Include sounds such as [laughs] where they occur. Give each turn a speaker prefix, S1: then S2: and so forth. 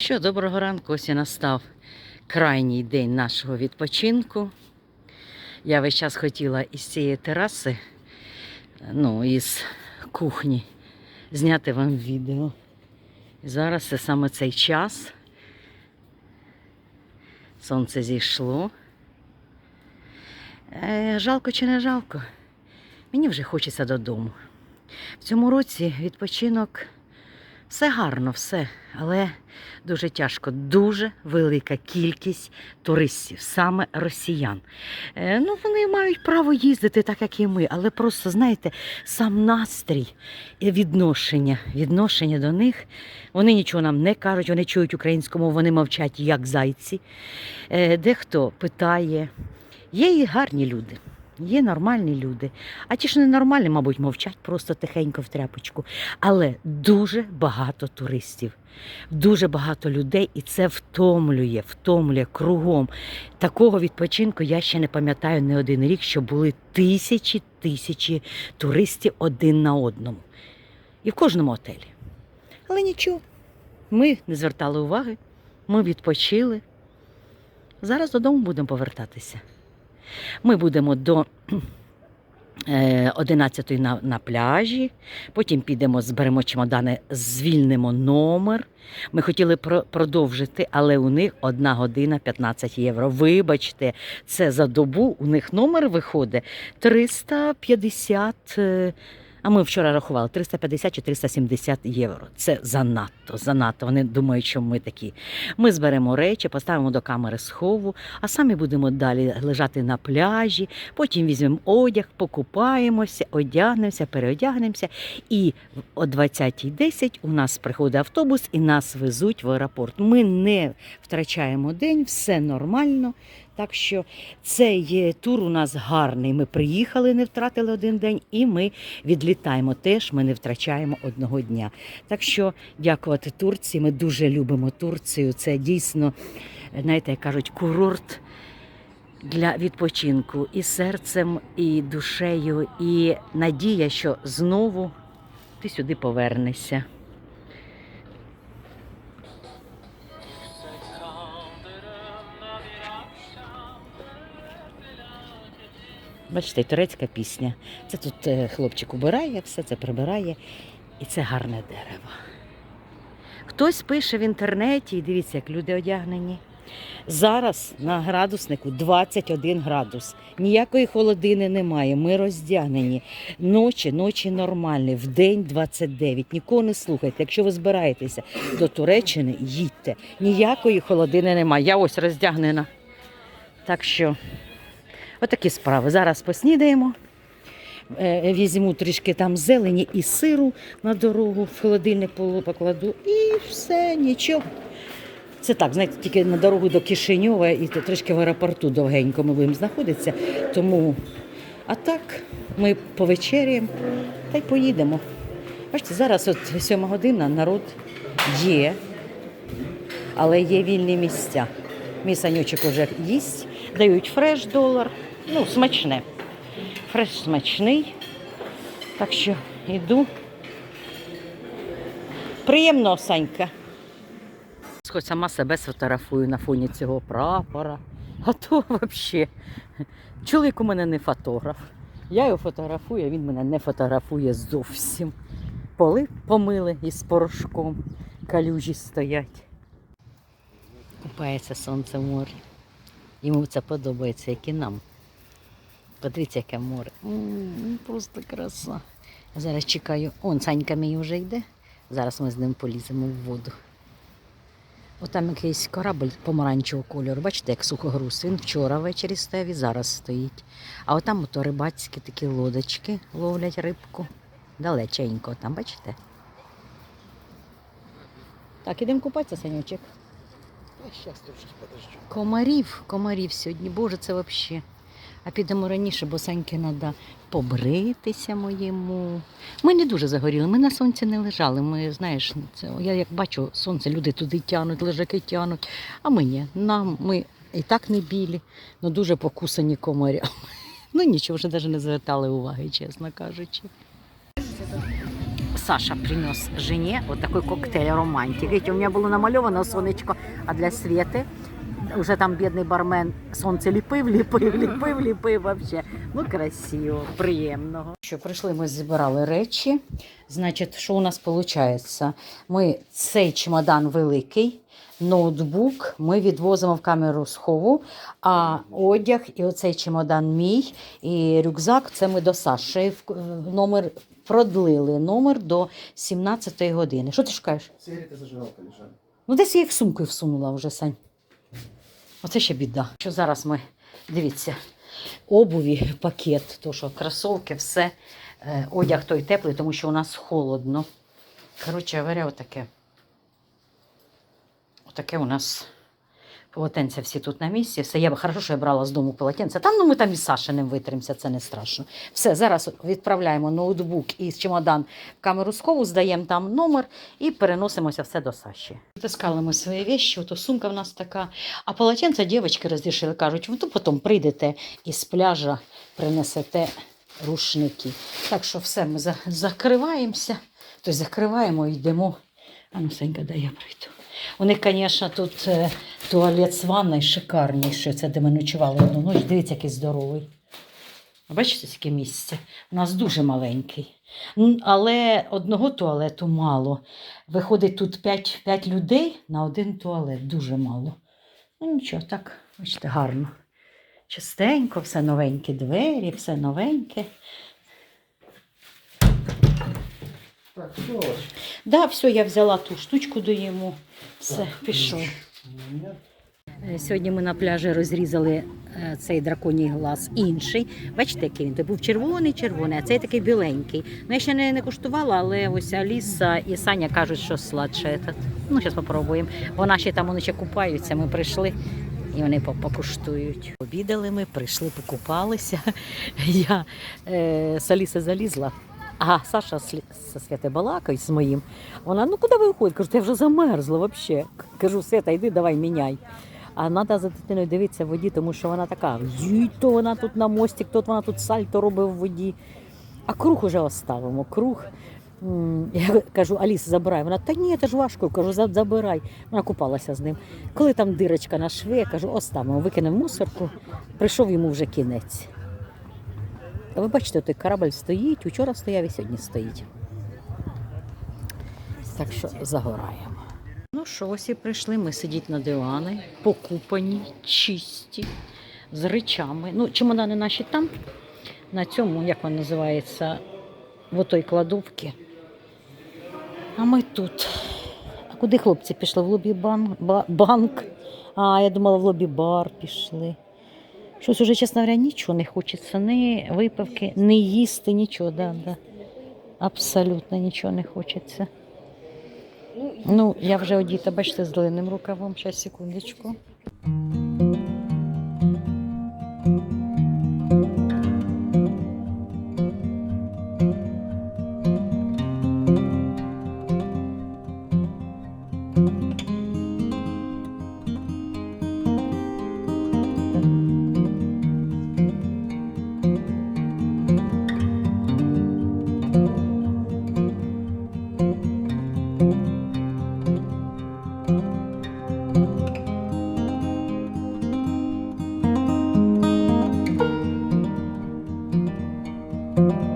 S1: Що, доброго ранку, ось і настав крайній день нашого відпочинку. Я весь час хотіла із цієї тераси, ну, із кухні, зняти вам відео. І зараз це саме цей час. Сонце зійшло. Е, жалко чи не жалко? Мені вже хочеться додому. В цьому році відпочинок все гарно, все, але дуже тяжко. Дуже велика кількість туристів, саме росіян. Е, ну, вони мають право їздити, так як і ми, але просто, знаєте, сам настрій і відношення, відношення до них. Вони нічого нам не кажуть, вони чують українську мову, вони мовчать як зайці. Е, дехто питає. Є і гарні люди. Є нормальні люди. А ті, що ненормальні, мабуть, мовчать просто тихенько в тряпочку. Але дуже багато туристів, дуже багато людей, і це втомлює, втомлює кругом. Такого відпочинку я ще не пам'ятаю не один рік, що були тисячі тисячі туристів один на одному. І в кожному отелі. Але нічого, ми не звертали уваги, ми відпочили. Зараз додому будемо повертатися. Ми будемо до [clears throat] 11 на, на пляжі, потім підемо, зберемо чемодани, звільнимо номер. Ми хотіли про- продовжити, але у них 1 година 15 євро. Вибачте, це за добу. У них номер виходить 350. е, А ми вчора рахували 350 чи 370 євро. Це занадто, занадто. Вони думають, що ми такі. Ми зберемо речі, поставимо до камери схову, а самі будемо далі лежати на пляжі. Потім візьмемо одяг, покупаємося, одягнемося, переодягнемося. І о 20.10 у нас приходить автобус і нас везуть в аеропорт. Ми не втрачаємо день, все нормально. Так що цей е, тур у нас гарний. Ми приїхали, не втратили один день, і ми відлітаємо теж. Ми не втрачаємо одного дня. Так що дякувати Турції. Ми дуже любимо Турцію. Це дійсно, знаєте, як кажуть, курорт для відпочинку і серцем, і душею, і надія, що знову ти сюди повернешся. Бачите, турецька пісня. Це тут е, хлопчик убирає, все це прибирає, і це гарне дерево. Хтось пише в інтернеті, і дивіться, як люди одягнені. Зараз на градуснику 21 градус. Ніякої холодини немає. Ми роздягнені. Ночі, ночі нормальні, в день 29. Нікого не слухайте. Якщо ви збираєтеся до Туреччини, їдьте. Ніякої холодини немає. Я ось роздягнена. Так що, отакі справи. Зараз поснідаємо. Е, Візьму трішки там зелені і сиру на дорогу, в холодильник покладу і все, нічого. Це так, знаєте, тільки на дорогу до Кишиньова і трішки в аеропорту довгенько ми будемо знаходитися. Тому, а так, ми повечеряємо та й поїдемо. Бачите, зараз от сьома година, народ є, але є вільні місця. Мій санючок вже їсть, дають фреш долар, ну, смачне. Фреш смачний. Так що йду. Приємно, Санька. Хоч сама себе сфотографую на фоні цього прапора. А то взагалі. Чоловік у мене не фотограф. Я його фотографую, а він мене не фотографує зовсім. Поли помили із порошком, калюжі стоять. Купається сонце в морі. Йому це подобається, як і нам. Подивіться, яке море. М, Просто краса. Зараз чекаю. Он Санька мій вже йде. Зараз ми з ним поліземо в воду. Отам якийсь корабль помаранчевого кольору. Бачите, як сухогруз. Він вчора ввечері стояв і зараз стоїть. А отам ото рибацькі такі лодочки ловлять рибку. Далеченько там, бачите? Так, ідемо купатися,
S2: подождем.
S1: Комарів, комарів сьогодні. Боже, це взагалі. А підемо раніше, бо Саньки треба побритися моєму. Ми не дуже загоріли, ми на сонці не лежали. Ми, знаєш, це, я як бачу, сонце люди туди тянуть, лежаки тянуть. А ми ні. Нам ми і так не білі, але дуже покусані комарями. [laughs] Ну нічого, вже навіть не звертали уваги, чесно кажучи. Саша принес жене вот такой коктейль романтик. Видите, у меня было намальовано сонечко, а для Светы уже там бідний бармен сонце ліпив, ліпив, ліпив, ліпив вообще. Ну, красиво, приємного. Що прийшли, ми зібрали речі. Значить, що у нас виходить? Ми цей чемодан великий, ноутбук ми відвозимо в камеру схову, а одяг і оцей чемодан мій, і рюкзак це ми до Саші в номер продлили номер до 17 години. Що ти шукаєш?
S2: Сигареты зажигалка лежали.
S1: Ну, десь я їх в сумку всунула вже, Сань. Оце ще біда. Що зараз ми, дивіться, обуві, пакет, то що кросовки, все, е, одяг той теплий, тому що у нас холодно. Коротше говоря, отаке. Отаке у нас полотенця всі тут на місці. Все, я б хорошо, що я брала з дому полотенця. Там ну, ми там із Сашиним витримося, це не страшно. Все, зараз відправляємо ноутбук і чемодан в камеру схову, здаємо там номер і переносимося все до Саші. Таскали ми свої вещи, ото сумка в нас така. А полотенце дівчатки розрішили, кажуть, ви тут потім прийдете із пляжа, принесете рушники. Так що все, ми закриваємося, тобто закриваємо і йдемо. А ну, Санька, дай я прийду. У них, звісно, тут е, туалет з ванною шикарніший. Це де ми ночували одну ніч. Дивіться, який здоровий. Бачите, яке місце? У нас дуже маленький. Але одного туалету мало. Виходить, тут 5, 5 людей на один туалет. Дуже мало. Ну нічого, так, бачите, гарно. Чистенько, все новенькі двері, все новеньке.
S2: Так, что?
S1: Да, все, я взяла ту штучку до йому. Все. Е, Сьогодні ми на пляжі розрізали е, цей драконій глаз інший. Бачите, який він? Той був червоний, червоний, а цей такий біленький. Ну, я ще не, не куштувала, але ось Аліса і Саня кажуть, що сладше. Этот. Ну, зараз спробуємо. Вона ще там вони ще купаються. Ми прийшли. І вони покуштують. Обідали ми, прийшли, покупалися. [laughs] Я е, з Аліси залізла, а Саша зі Святи балакають з моїм. Вона, ну куди ви виходите? Кажу, я вже замерзла взагалі. Кажу, Свята, йди, давай міняй. А треба за дитиною дивитися в воді, тому що вона така, «Їй, то вона тут на мостик, то вона тут сальто робить в воді. А круг уже оставимо. Круг. Я кажу, Аліс, забирай. Вона, та ні, це ж важко. Кажу, забирай. Вона купалася з ним. Коли там дирочка на шви, я кажу, оставимо, викинемо мусорку. Прийшов йому вже кінець. А ви бачите, той корабль стоїть, учора стояв і сьогодні стоїть. Так що загораємо. Ну що, ось і прийшли. Ми сидіть на дивани, покупані, чисті, з речами. Ну, чемодани наші там, на цьому, як він називається, в отой кладовці. А ми тут. А куди хлопці пішли? В лобі банк. А, я думала, в лобі бар пішли. Щось уже, чесно говоря, нічого не хочеться. Ні випивки, не їсти, нічого. Да, да. Абсолютно нічого не хочеться. Ну, я вже одіта, бачите, з длинним рукавом. Зараз, секундочку. thank you